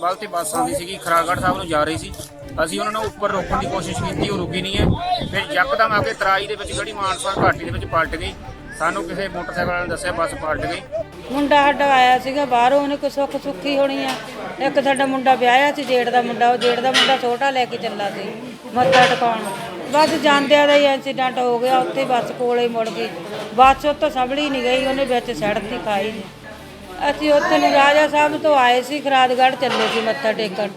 ਬਲ ਬੱਸ ਆਉਂਦੀ ਸੀਗੀ। ਖਰਾਗੜ੍ਹ ਸਾਹਿਬ ਨੂੰ ਜਾ ਰਹੀ ਸੀ। ਅਸੀਂ ਉਹਨਾਂ ਨੂੰ ਉੱਪਰ ਰੋਕਣ ਦੀ ਕੋਸ਼ਿਸ਼ ਕੀਤੀ, ਉਹ ਰੁਕੀ ਨਹੀਂ ਹੈ। ਫਿਰ ਯਕਦਮ ਆ ਕੇ ਤਰਾਈ ਦੇ ਵਿੱਚ ਜਿਹੜੀ ਮਾਨਸਾ ਘਾਟੀ ਦੇ ਵਿੱਚ ਪਲਟ ਗਈ। ਸਾਨੂੰ ਕਿਸੇ ਮੋਟਰਸਾਈਕਲ ਵਾਲੇ ਨੇ ਦੱਸਿਆ ਬੱਸ ਪਲਟ ਗਈ। ਮੁੰਡਾ ਸਾਡਾ ਆਇਆ ਸੀਗਾ ਬਾਹਰੋਂ, ਉਹਨੇ ਕੋਈ ਸੁੱਖ ਸੁੱਖੀ ਹੋਣੀ ਆ। ਇੱਕ ਸਾਡਾ ਮੁੰਡਾ ਵਿਆਹਿਆ ਸੀ, ਜੇਠ ਦਾ ਮੁੰਡਾ, ਉਹ ਜੇਠ ਦਾ ਮੁੰਡਾ ਛੋਟਾ ਲੈ ਕੇ ਚੱਲਾ ਸੀ, ਮੱਥਾ ਟਿਕਾਉਣ। ਬਸ ਜਾਂਦਿਆਂ ਦਾ ਹੀ ਐਕਸੀਡੈਂਟ ਹੋ ਗਿਆ, ਉੱਥੇ ਬੱਸ ਕੋਲੇ ਮੁੜ ਗਈ। ਬੱਸ ਉੱਤੋਂ ਸੰਭਲੀ ਨਹੀਂ ਗਈ, ਉਹਨੇ ਵਿੱਚ ਸੜਕ ਤੇ ਖਾਈ ਅਸੀਂ ਉੱਥੇ ਰਾਜਾ ਸਾਹਿਬ ਤੋਂ ਆਏ ਸੀ, ਖਰਾਦਗੜ੍ਹ ਚੱਲੇ ਸੀ ਮੱਥਾ ਟੇਕਣ।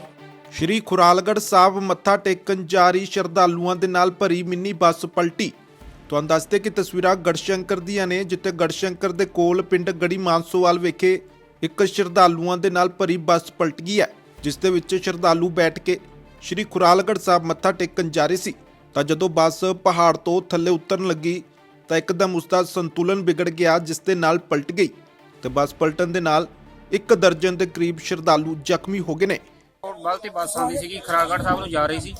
ਸ਼੍ਰੀ ਖੁਰਾਲਗੜ੍ਹ ਸਾਹਿਬ ਮੱਥਾ ਟੇਕਣ ਜਾ ਰਹੀ ਸ਼ਰਧਾਲੂਆਂ ਦੇ ਨਾਲ ਭਰੀ ਮਿੰਨੀ ਬੱਸ ਪਲਟੀ। ਤੁਹਾਨੂੰ ਦੱਸਦੇ ਕਿ ਤਸਵੀਰਾਂ ਗੜਸ਼ੰਕਰ ਦੀਆਂ ਨੇ, ਜਿੱਥੇ ਗੜਸ਼ੰਕਰ ਦੇ ਕੋਲ ਪਿੰਡ ਗੜੀ ਮਾਨਸੋਵਾਲ ਵਿਖੇ ਇੱਕ ਸ਼ਰਧਾਲੂਆਂ ਦੇ ਨਾਲ ਭਰੀ ਬੱਸ ਪਲਟ ਗਈ ਹੈ, ਜਿਸ ਦੇ ਵਿੱਚ ਸ਼ਰਧਾਲੂ ਬੈਠ ਕੇ ਸ਼੍ਰੀ ਖੁਰਾਲਗੜ੍ਹ ਸਾਹਿਬ ਮੱਥਾ ਟੇਕਣ ਜਾ ਰਹੇ ਸੀ। ਤਾਂ ਜਦੋਂ ਬੱਸ ਪਹਾੜ ਤੋਂ ਥੱਲੇ ਉਤਰਨ ਲੱਗੀ, ਤਾਂ ਇੱਕਦਮ ਉਸ ਦਾ ਸੰਤੁਲਨ ਵਿਗੜ ਗਿਆ, ਜਿਸ ਦੇ ਨਾਲ ਪਲਟ ਗਈ। ਤੇ ਬੱਸ ਪਲਟਣ ਦੇ ਨਾਲ ਇੱਕ ਦਰਜਨ ਦੇ ਕਰੀਬ ਸ਼ਰਧਾਲੂ ਜ਼ਖਮੀ ਹੋ ਗਏ ਨੇ। ਉਹ ਬਲ ਬੱਸ ਆਉਂਦੀ ਸੀਗੀ ਖਰਾਗੜ੍ਹ ਸਾਹਿਬ ਨੂੰ ਜਾ ਰਹੀ ਸੀ।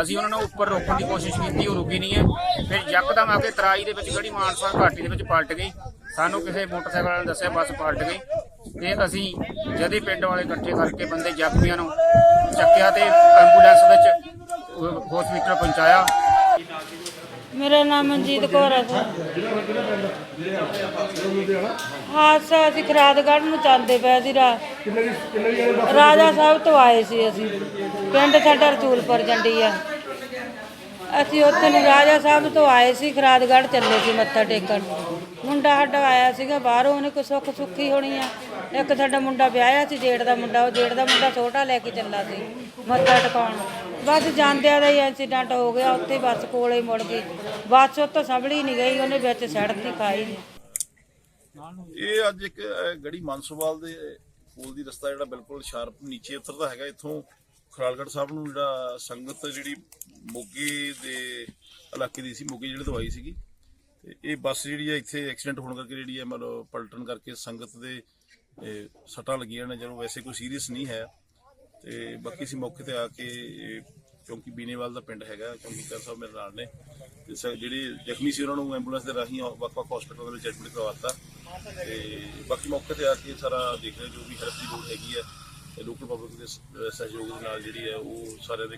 ਅਸੀਂ ਉਹਨਾਂ ਨੂੰ ਉੱਪਰ ਰੋਕਣ ਦੀ ਕੋਸ਼ਿਸ਼ ਕੀਤੀ, ਉਹ ਰੁਕੀ ਨਹੀਂ ਹੈ। ਫਿਰ ਯਕਦਮ ਆ ਕੇ ਤਰਾਈ ਦੇ ਵਿੱਚ ਜਿਹੜੀ ਮਾਨਸਾ ਘਾਟੀ ਦੇ ਵਿੱਚ ਪਲਟ ਗਈ। ਸਾਨੂੰ ਕਿਸੇ ਮੋਟਰਸਾਈਕਲ ਵਾਲੇ ਨੇ ਦੱਸਿਆ ਬੱਸ ਪਲਟ ਗਈ। ਤੇ ਅਸੀਂ ਜਦੇ ਪਿੰਡ ਵਾਲੇ ਇਕੱਠੇ ਕਰਕੇ ਬੰਦੇ ਜ਼ਖਮੀਆਂ ਨੂੰ ਚੱਕਿਆ ਤੇ ਐਂਬੂਲੈਂਸ ਵਿੱਚ ਹਸਪੀਟਲ ਪਹੁੰਚਾਇਆ। ਮੇਰਾ ਨਾਮ ਮਨਜੀਤ ਕੌਰ ਹੈ ਸਰ। ਹਾਦਸਾ ਅਸੀਂ ਖਰਾਦਗੜ੍ਹ ਨੂੰ ਜਾਂਦੇ ਪਏ ਸੀ ਰਾ ਰਾਜਾ ਸਾਹਿਬ ਤੋਂ ਆਏ ਸੀ ਅਸੀਂ। ਪਿੰਡ ਸਾਡਾ ਰਸੂਲਪੁਰ ਜੰਡੀ ਆ ਅਸੀਂ ਉੱਥੇ ਨੂੰ ਰਾਜਾ ਸਾਹਿਬ ਤੋਂ ਆਏ ਸੀ, ਖਰਾਦਗੜ੍ਹ ਚੱਲੇ ਸੀ ਮੱਥਾ ਟੇਕਣ। ਮੁੰਡਾ ਸਾਡਾ ਆਇਆ ਸੀਗਾ, ਬਾਹਰੋਂ ਉਹਨੇ ਕੋਈ ਸੁੱਖ ਸੁੱਖੀ ਹੋਣੀ ਆ। ਇੱਕ ਸਾਡਾ ਮੁੰਡਾ ਵਿਆਹਿਆ ਸੀ, ਜੇਠ ਦਾ ਮੁੰਡਾ, ਉਹ ਜੇਠ ਦਾ ਮੁੰਡਾ ਛੋਟਾ ਲੈ ਕੇ ਚੱਲਾ ਸੀ, ਮੱਥਾ ਟਿਕਾਉਣ। ਬਸ ਜਾਂਦਿਆਂ ਦਾ ਹੀ ਐਕਸੀਡੈਂਟ ਹੋ ਗਿਆ, ਉੱਥੇ ਬੱਸ ਕੋਲੇ ਮੁੜ ਗਈ। ਬੱਸ ਉੱਤੋਂ ਸੰਭਲੀ ਨਹੀਂ ਗਈ, ਉਹਨੇ ਵਿੱਚ ਸੜਕ ਖਾਈ ਨਹੀਂ। ਇਹ ਅੱਜ ਇੱਕ ਗੜੀ ਮਾਨਸੋਵਾਲ ਦੇ ਕੋਲ ਦੀ ਰਸਤਾ ਜਿਹੜਾ ਬਿਲਕੁਲ ਸ਼ਾਰਪ ਨੀਚੇ ਉਤਰਦਾ ਹੈਗਾ, ਇੱਥੋਂ ਖਰਾਲਗੜ੍ਹ ਸਾਹਿਬ ਨੂੰ ਜਿਹੜਾ ਸੰਗਤ ਜਿਹੜੀ ਮੋਗੇ ਦੇ ਇਲਾਕੇ ਦੀ ਸੀ, ਮੋਗੇ ਜਿਹੜੇ ਤੋਂ ਸੀਗੀ। ਤੇ ਇਹ ਬੱਸ ਜਿਹੜੀ ਹੈ ਇੱਥੇ ਐਕਸੀਡੈਂਟ ਹੋਣ ਕਰਕੇ ਜਿਹੜੀ ਹੈ ਮਤਲਬ ਪਲਟਣ ਕਰਕੇ ਸੰਗਤ ਦੇ ਇਹ, ਸੱਟਾਂ ਲੱਗੀਆਂ ਨੇ ਜਦੋਂ ਵੈਸੇ ਕੋਈ ਸੀਰੀਅਸ ਨਹੀਂ ਹੈ। ਤੇ ਬਾਕੀ ਅਸੀਂ ਮੌਕੇ ਤੇ ਆ ਕੇ ਇਹ, ਕਿਉਂਕਿ ਬੀਨੇਵਾਲ ਦਾ ਪਿੰਡ ਹੈਗਾ ਕਿਉਂਕਿ ਕਰ ਸਾਹਿਬ ਮੇਰੇ ਨਾਲ ਨੇ। ਤੇ ਸ- ਜਿਹੜੇ ਜ਼ਖਮੀ ਸੀ ਉਹਨਾਂ ਨੂੰ ਐਂਬੂਲੈਂਸ ਦੇ ਰਾਹੀਂ ਵੱਖ-ਵੱਖ ਹਸਪੀਟਲ ਦੇ ਵਿੱਚ ਐਡਮਿਟ ਕਰਵਾਤਾ। ਤੇ ਬਾਕੀ ਮੌਕੇ ਤੇ ਆ ਕੇ ਸਾਰਾ ਦੇਖ ਰਹੇ ਜੋ ਵੀ ਹੈਲਪ ਦੀ ਲੋੜ ਹੈਗੀ ਹੈ ਤੇ ਲੋਕਲ ਪਬਲਿਕ ਦੇ ਸਹਿਯੋਗ ਦੇ ਨਾਲ ਜਿਹੜੀ ਹੈ ਉਹ ਸਾਰਿਆਂ ਦੇ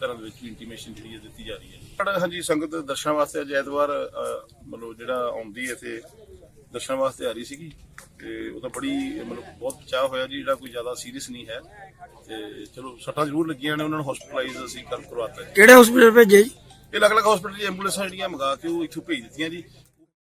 ਘਰਾਂ ਦੇ ਵਿੱਚ ਇੰਟੀਮੇਸ਼ਨ ਜਿਹੜੀ ਹੈ ਦਿੱਤੀ ਜਾ ਰਹੀ ਹੈ। ਸਾਡਾ ਹਾਂਜੀ ਸੰਗਤ ਦਰਸ਼ਨਾਂ ਵਾਸਤੇ ਅੱਜ ਐਤਵਾਰ ਮਤਲਬ ਜਿਹੜਾ ਆਉਂਦੀ ਹੈ ਤੇ ਦਰਸ਼ਨ ਵਾਸਤੇ ਆ ਰਹੀ ਸੀਗੀ ਤੇ ਉਹ ਤਾਂ ਬੜੀ ਮਤਲਬ ਬਹੁਤ ਚਾਹ ਹੋਇਆ ਜੀ ਜਿਹੜਾ ਕੋਈ ਜ਼ਿਆਦਾ ਸੀਰੀਅਸ ਨਹੀਂ ਹੈ। ਤੇ ਚਲੋ ਸੱਟਾਂ ਜ਼ਰੂਰ ਲੱਗੀਆਂ ਨੇ ਉਹਨਾਂ ਨੂੰ ਹਸਪੀਟਲਾਈਜ਼ ਅਸੀਂ ਕਰ ਕਰਵਾਤਾ ਜੀ। ਕਿਹੜੇ ਹਸਪੀਟਲ ਭੇਜੇ ਜੀ? ਇਹ ਅਲੱਗ-ਅਲੱਗ ਹਸਪੀਟਲ ਦੀ ਐਂਬੂਲੈਂਸਾਂ ਜਿਹੜੀਆਂ ਮੰਗਾ ਕੇ ਉਹ ਇੱਥੋਂ ਭੇਜ ਦਿੱਤੀਆਂ ਜੀ।